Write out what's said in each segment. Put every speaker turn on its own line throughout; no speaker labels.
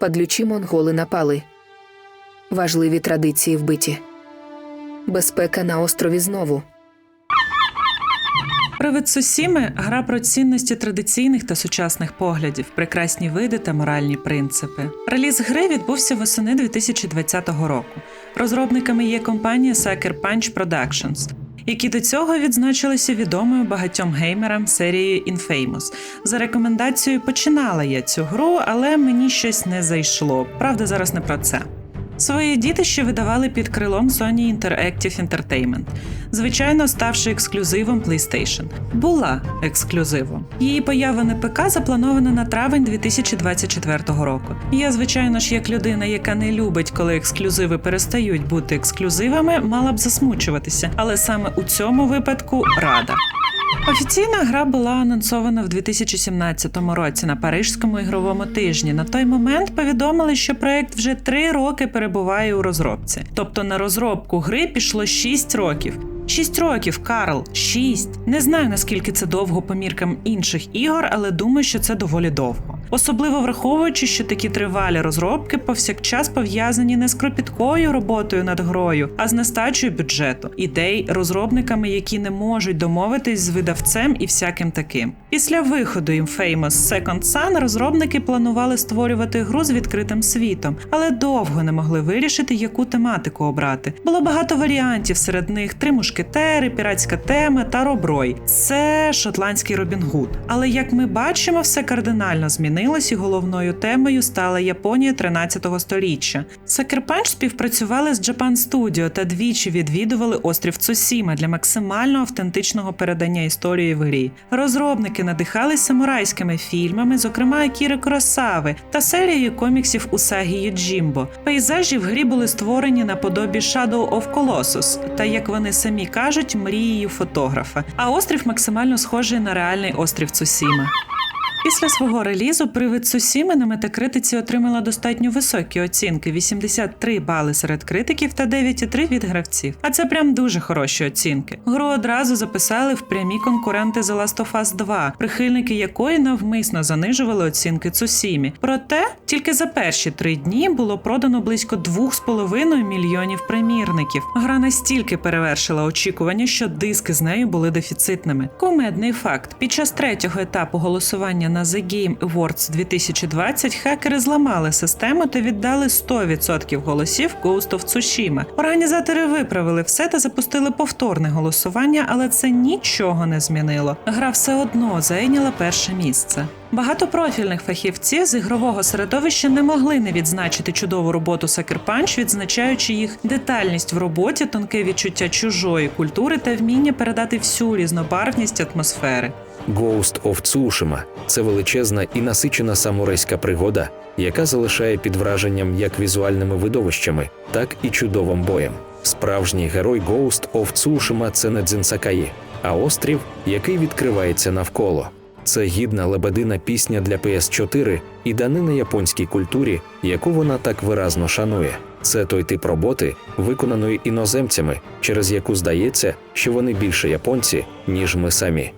Падлючі монголи напали. Важливі традиції вбиті. Безпека на острові знову.
Привид Сусіми гра про цінності традиційних та сучасних поглядів, прекрасні види та моральні принципи. Реліз гри відбувся восени 2020 року. Розробниками є компанія Sucker Punch Productions, які до цього відзначилися відомою багатьом геймерам серією Infamous. За рекомендацією починала я цю гру, але мені щось не зайшло. Правда, зараз не про це. Своє дітище видавали під крилом Sony Interactive Entertainment, звичайно, ставши ексклюзивом PlayStation. Була ексклюзивом. Її поява на ПК запланована на травень 2024 року. Я, звичайно ж, як людина, яка не любить, коли ексклюзиви перестають бути ексклюзивами, мала б засмучуватися, але саме у цьому випадку рада. Офіційна гра була анонсована в 2017 році на Парижському ігровому тижні. На той момент повідомили, що проект вже три роки перебуває у розробці. Тобто на розробку гри пішло 6 років. Шість років, Карл, шість. Не знаю наскільки це довго по міркам інших ігор, але думаю, що це доволі довго. Особливо враховуючи, що такі тривалі розробки повсякчас пов'язані не з кропіткою роботою над грою, а з нестачею бюджету, ідей, розробниками, які не можуть домовитись з видавцем і всяким таким. Після виходу Infamous Second Son розробники планували створювати гру з відкритим світом, але довго не могли вирішити, яку тематику обрати. Було багато варіантів, серед них три мушкетери, піратська тема та роброй. Це шотландський Робін Гуд. Але як ми бачимо, все кардинально змінилось, і головною темою стала Японія 13 століття. Punch співпрацювали з Japan Studio та двічі відвідували острів Цусіма для максимально автентичного передання історії в грі. Розробники надихались самурайськими фільмами, зокрема Акіри Куросави та серією коміксів Усагі Юджімбо. Пейзажі в грі були створені наподобі Shadow of Colossus та, як вони самі кажуть, мрією фотографа. А острів максимально схожий на реальний острів Цусіма. Після свого релізу привид Сусіми на метакритиці отримала достатньо високі оцінки: 83 бали серед критиків та 9,3 від гравців. А це прям дуже хороші оцінки. Гру одразу записали в прямі конкуренти The Last of Us 2, прихильники якої навмисно занижували оцінки Цусімі. Проте тільки за перші три дні було продано близько 2,5 мільйонів примірників. Гра настільки перевершила очікування, що диски з нею були дефіцитними. Кумедний факт: під час третього етапу голосування на The Game Awards 2020 хакери зламали систему та віддали 100% голосів Ghost of Tsushima. Організатори виправили все та запустили повторне голосування, але це нічого не змінило. Гра все одно зайняла перше місце. Багато профільних фахівців з ігрового середовища не могли не відзначити чудову роботу Sucker Punch, відзначаючи їх детальність в роботі, тонке відчуття чужої культури та вміння передати всю різнобарвність атмосфери.
Ghost of Tsushima – це величезна і насичена самурайська пригода, яка залишає під враженням як візуальними видовищами, так і чудовим боєм. Справжній герой Ghost of Tsushima – це не Дзинсакаї, а острів, який відкривається навколо. Це гідна лебедина пісня для PS4 і данина японській культурі, яку вона так виразно шанує. Це той тип роботи, виконаної іноземцями, через яку здається, що вони більше японці, ніж ми самі.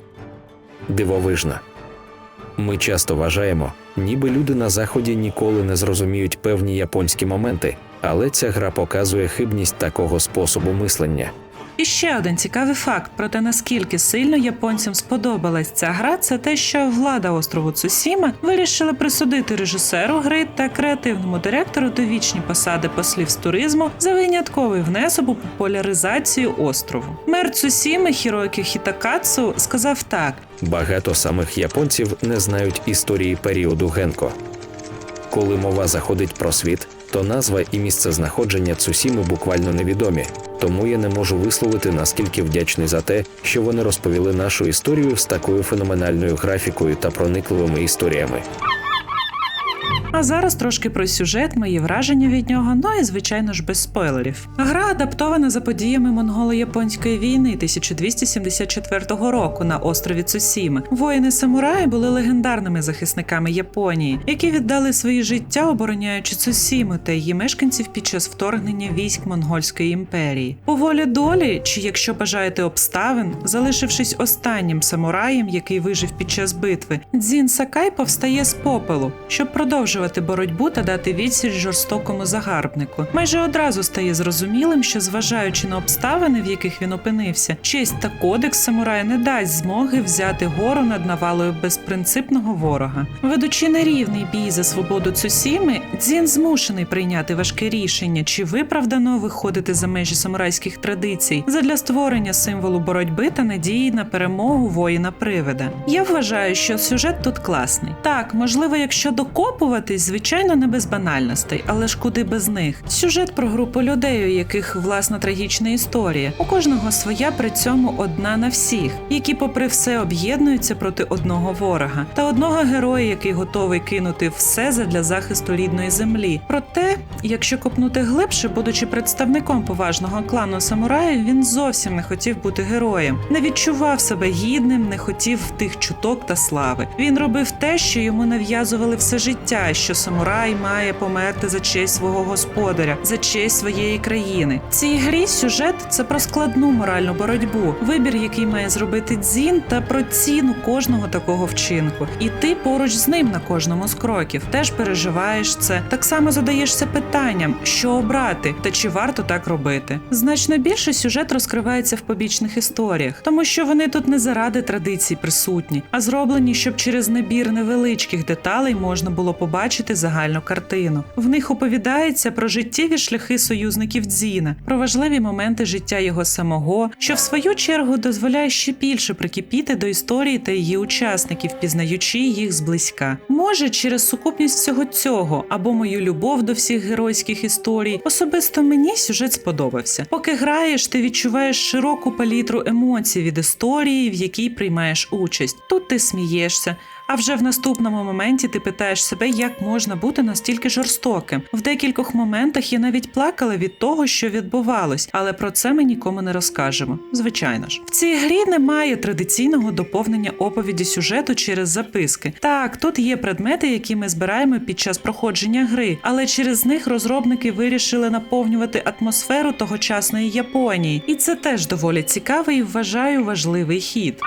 Дивовижно. Ми часто вважаємо, ніби люди на заході ніколи не зрозуміють певні японські моменти, але ця гра показує хибність такого способу мислення.
І ще один цікавий факт про те, наскільки сильно японцям сподобалась ця гра, це те, що влада острову Цусіма вирішила присудити режисеру гри та креативному директору довічні посади послів з туризму за винятковий внесок у популяризацію острову. Мер Цусіми Хірокі Хітакацу сказав так:
Багато самих японців не знають історії періоду Генко. Коли мова заходить про світ, то назва і місце знаходження Цусіми буквально невідомі, тому я не можу висловити наскільки вдячний за те, що вони розповіли нашу історію з такою феноменальною графікою та проникливими історіями.
А зараз трошки про сюжет, мої враження від нього, ну і звичайно ж без спойлерів. Гра адаптована за подіями монголо-японської війни 1274 року на острові Цусіми. Воїни самураї були легендарними захисниками Японії, які віддали свої життя, обороняючи Цусіму та її мешканців під час вторгнення військ монгольської імперії. По волі долі, чи якщо бажаєте обставин, залишившись останнім самураєм, який вижив під час битви, Дзін Сакай повстає з попелу, щоб продовжувати продовжувати боротьбу та дати відсіч жорстокому загарбнику. Майже одразу стає зрозумілим, що зважаючи на обставини, в яких він опинився, честь та кодекс самурая не дасть змоги взяти гору над навалою безпринципного ворога. Ведучи нерівний бій за свободу Цусіми, Дзін змушений прийняти важке рішення, чи виправдано виходити за межі самурайських традицій задля створення символу боротьби та надії на перемогу воїна привида. Я вважаю, що сюжет тут класний. Так, можливо, якщо докопуватись, звичайно, не без банальностей, але ж куди без них. Сюжет про групу людей, у яких власна трагічна історія. У кожного своя при цьому одна на всіх, які, попри все, об'єднуються проти одного ворога та одного героя, який готовий кинути все задля захисту рідної землі. Проте, якщо копнути глибше, будучи представником поважного клану самураїв, він зовсім не хотів бути героєм, не відчував себе гідним, не хотів тих чуток та слави. Він робив те, що йому нав'язували все життя, що самурай має померти за честь свого господаря, за честь своєї країни. В цій грі сюжет це про складну моральну боротьбу, вибір, який має зробити дзін, та про ціну кожного такого вчинку. І ти поруч з ним на кожному з кроків теж переживаєш це. Так само задаєшся питанням, що обрати та чи варто так робити. Значно більше сюжет розкривається в побічних історіях, тому що вони тут не заради традицій присутні, а зроблені, щоб через набір невеличких деталей можна було побачити загальну картину. В них оповідається про життєві шляхи союзників Дзіна, про важливі моменти життя його самого, що в свою чергу дозволяє ще більше прикипіти до історії та її учасників, пізнаючи їх зблизька. Може, через сукупність всього цього або мою любов до всіх геройських історій, особисто мені сюжет сподобався. Поки граєш, ти відчуваєш широку палітру емоцій від історії, в якій приймаєш участь. Тут ти смієшся. А вже в наступному моменті ти питаєш себе, як можна бути настільки жорстоким. В декількох моментах я навіть плакала від того, що відбувалось, але про це ми нікому не розкажемо. Звичайно ж, в цій грі немає традиційного доповнення оповіді сюжету через записки. Так, тут є предмети, які ми збираємо під час проходження гри, але через них розробники вирішили наповнювати атмосферу тогочасної Японії, і це теж доволі цікавий і вважаю важливий хід.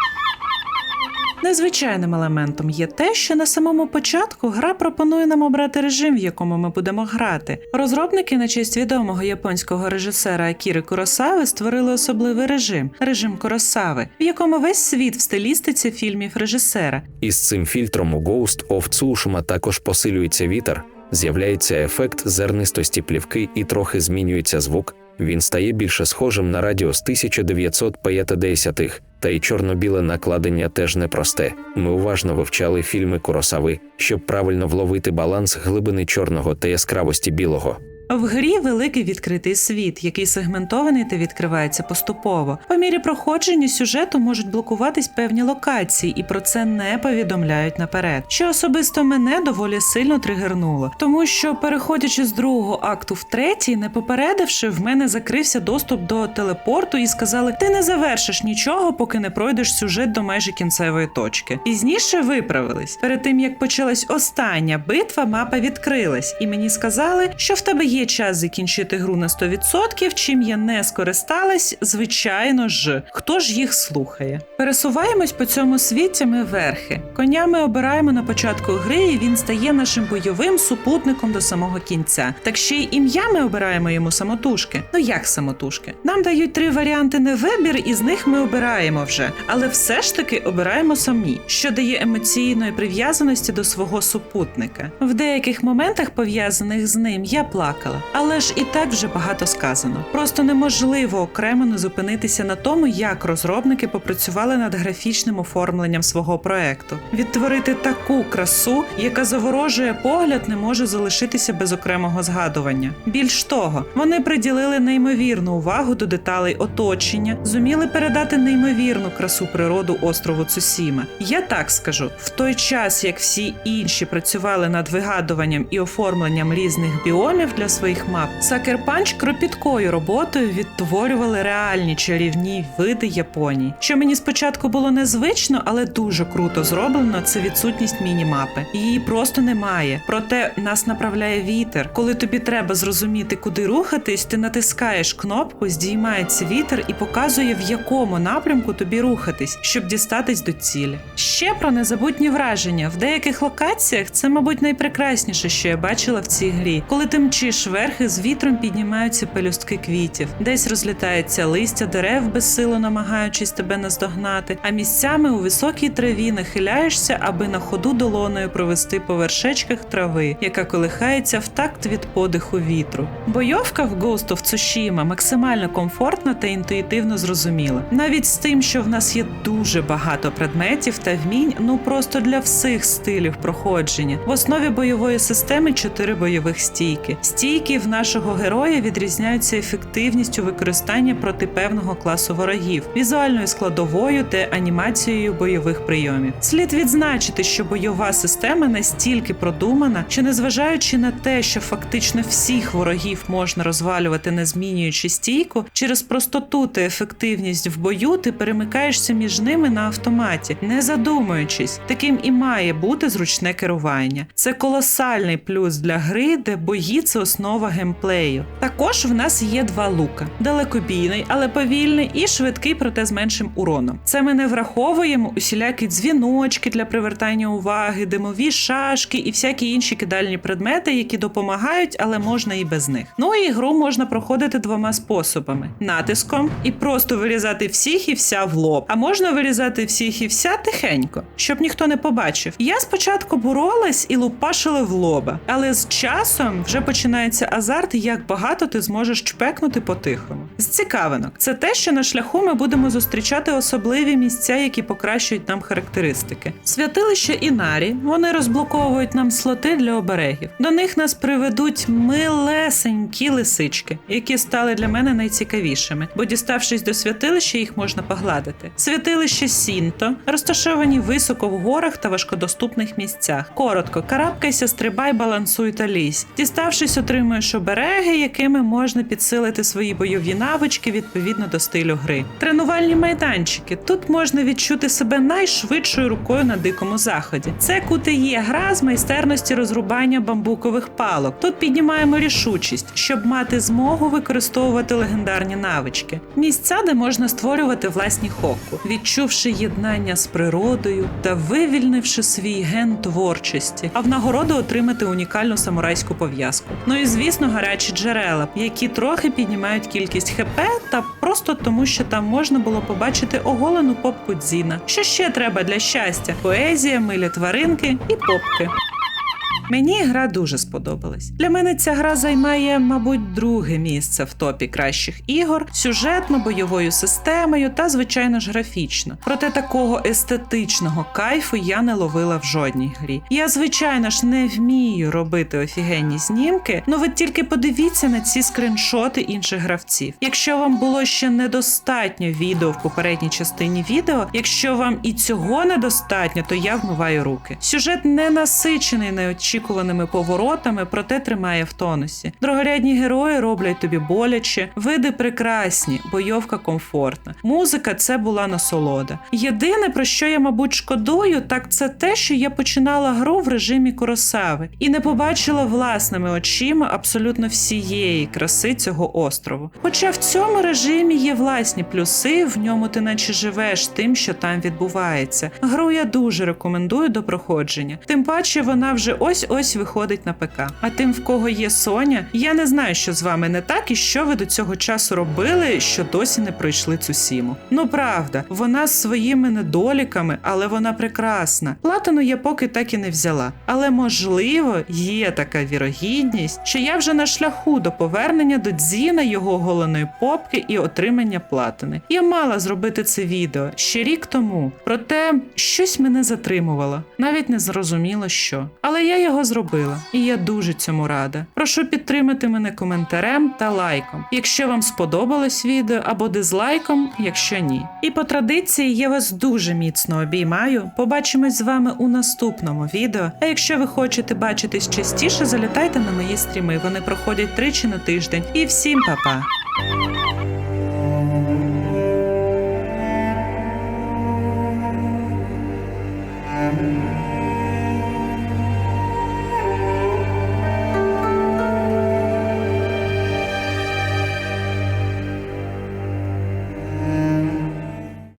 Незвичайним елементом є те, що на самому початку гра пропонує нам обрати режим, в якому ми будемо грати. Розробники на честь відомого японського режисера Акіри Куросави створили особливий режим режим Куросави, в якому весь світ в стилістиці фільмів режисера.
Із цим фільтром у Ghost of Tsushima також посилюється вітер, з'являється ефект зернистості плівки і трохи змінюється звук. Він стає більше схожим на радіо з 1950-х, та й чорно-біле накладення теж непросте. Ми уважно вивчали фільми Куросави, щоб правильно вловити баланс глибини чорного та яскравості білого.
В грі великий відкритий світ, який сегментований та відкривається поступово. По мірі проходження сюжету можуть блокуватись певні локації, і про це не повідомляють наперед. Що особисто мене доволі сильно тригернуло, тому що, переходячи з другого акту в третій, не попередивши, в мене закрився доступ до телепорту і сказали: ти не завершиш нічого, поки не пройдеш сюжет до майже кінцевої точки. Пізніше виправились. Перед тим як почалась остання битва, мапа відкрилась, і мені сказали, що в тебе є час закінчити гру на 100%, чим я не скористалась, звичайно ж, хто ж їх слухає. Пересуваємось по цьому світі ми верхи. Коня ми обираємо на початку гри, і він стає нашим бойовим супутником до самого кінця. Так ще й ім'я ми обираємо йому самотужки. Ну як самотужки? Нам дають три варіанти на вибір, і з них ми обираємо вже. Але все ж таки обираємо самі, що дає емоційної прив'язаності до свого супутника. В деяких моментах, пов'язаних з ним, я плакала. Але ж і так вже багато сказано. Просто неможливо окремо не зупинитися на тому, як розробники попрацювали над графічним оформленням свого проекту. Відтворити таку красу, яка заворожує погляд, не може залишитися без окремого згадування. Більш того, вони приділили неймовірну увагу до деталей оточення, зуміли передати неймовірну красу природу острову Цусіма. Я так скажу: в той час, як всі інші працювали над вигадуванням і оформленням різних біомів для своїх мап. Punch кропіткою роботою відтворювали реальні чарівні види Японії. Що мені спочатку було незвично, але дуже круто зроблено, це відсутність міні-мапи. Її просто немає. Проте нас направляє вітер. Коли тобі треба зрозуміти, куди рухатись, ти натискаєш кнопку, здіймається вітер і показує, в якому напрямку тобі рухатись, щоб дістатись до цілі. Ще про незабутні враження. В деяких локаціях це, мабуть, найпрекрасніше, що я бачила в цій грі. Коли ти мчиш верхи, з вітром піднімаються пелюстки квітів, десь розлітається листя дерев безсило намагаючись тебе наздогнати, а місцями у високій траві нахиляєшся, аби на ходу долоною провести по вершечках трави, яка колихається в такт від подиху вітру. Бойовка в Ghost of Tsushima максимально комфортна та інтуїтивно зрозуміла. Навіть з тим, що в нас є дуже багато предметів та вмінь, ну просто для всіх стилів проходження. В основі бойової системи чотири бойових стійки. Стійки в нашого героя відрізняються ефективністю використання проти певного класу ворогів, візуальною складовою та анімацією бойових прийомів. Слід відзначити, що бойова система настільки продумана, що незважаючи на те, що фактично всіх ворогів можна розвалювати, не змінюючи стійку, через простоту та ефективність в бою ти перемикаєшся між ними на автоматі, не задумуючись. Таким і має бути зручне керування. Це колосальний плюс для гри, де бої це основа геймплею. Також в нас є два лука: далекобійний, але повільний, і швидкий, проте з меншим уроном. Це ми не враховуємо усілякі дзвіночки для привертання уваги, димові шашки і всякі інші кидальні предмети, які допомагають, але можна і без них. Ну і гру можна проходити двома способами: натиском і просто вирізати всіх і вся в лоб. А можна вирізати всіх і вся тихенько, щоб ніхто не побачив. Я спочатку боролась і лупашила в лоба, але з часом вже починається азарт, як багато ти зможеш чпекнути по-тихому. З цікавинок, це те, що на шляху ми будемо зустрічати особливі місця, які покращують нам характеристики. Святилище Інарі вони розблоковують нам слоти для оберегів. До них нас приведуть милесенькі лисички, які стали для мене найцікавішими, бо діставшись до святилища, їх можна погладити. Святилище Сінто розташовані високо в горах та важкодоступних місцях. Коротко, карабкайся, стрибай, балансуй та лізь. Діставшись, отримуєш обереги, якими можна підсилити свої бойові навички відповідно до стилю гри. Тренувальні майданчики. Тут можна відчути себе найшвидшою рукою на дикому заході. Це QTE гра з майстерності розрубання бамбукових палок. Тут піднімаємо рішучість, щоб мати змогу використовувати легендарні навички. Місця, де можна створювати власні хоку, відчувши єднання з природою та вивільнивши свій ген творчості, а в нагороду отримати унікальну самурайську пов'язку. Ну і звісно, гарячі джерела, які трохи піднімають кількість ХП, та просто тому, що там можна було побачити оголену попку Дзіна. Що ще треба для щастя? Поезія, милі тваринки і попки. Мені гра дуже сподобалась. Для мене ця гра займає, мабуть, друге місце в топі кращих ігор, сюжетно, бойовою системою та, звичайно ж, графічно. Проте такого естетичного кайфу я не ловила в жодній грі. Я, звичайно ж, не вмію робити офігенні знімки, ну ви тільки подивіться на ці скриншоти інших гравців. Якщо вам було ще недостатньо відео в попередній частині відео, якщо вам і цього недостатньо, то я вмиваю руки. Сюжет не насичений неочікуваними поворотами, проте тримає в тонусі. Другорядні герої роблять тобі боляче, види прекрасні, бойовка комфортна. Музика це була насолода. Єдине про що я, мабуть, шкодую, так це те, що я починала гру в режимі Куросави і не побачила власними очима абсолютно всієї краси цього острову. Хоча в цьому режимі є власні плюси, в ньому ти наче живеш тим, що там відбувається. Гру я дуже рекомендую до проходження. Тим паче вона вже ось ось виходить на ПК. А тим, в кого є Соня, я не знаю, що з вами не так і що ви до цього часу робили, що досі не пройшли цю сіму. Ну правда, вона з своїми недоліками, але вона прекрасна. Платину я поки так і не взяла. Але можливо, є така вірогідність, що я вже на шляху до повернення до Дзіна його голеної попки і отримання платини. Я мала зробити це відео ще рік тому, проте щось мене затримувало, навіть не зрозуміло що. Але я його його зробила, і я дуже цьому рада. Прошу підтримати мене коментарем та лайком, якщо вам сподобалось відео, або дизлайком, якщо ні. І по традиції я вас дуже міцно обіймаю. Побачимось з вами у наступному відео. А якщо ви хочете бачитись частіше, залітайте на мої стріми. Вони проходять тричі на тиждень. І всім па-па!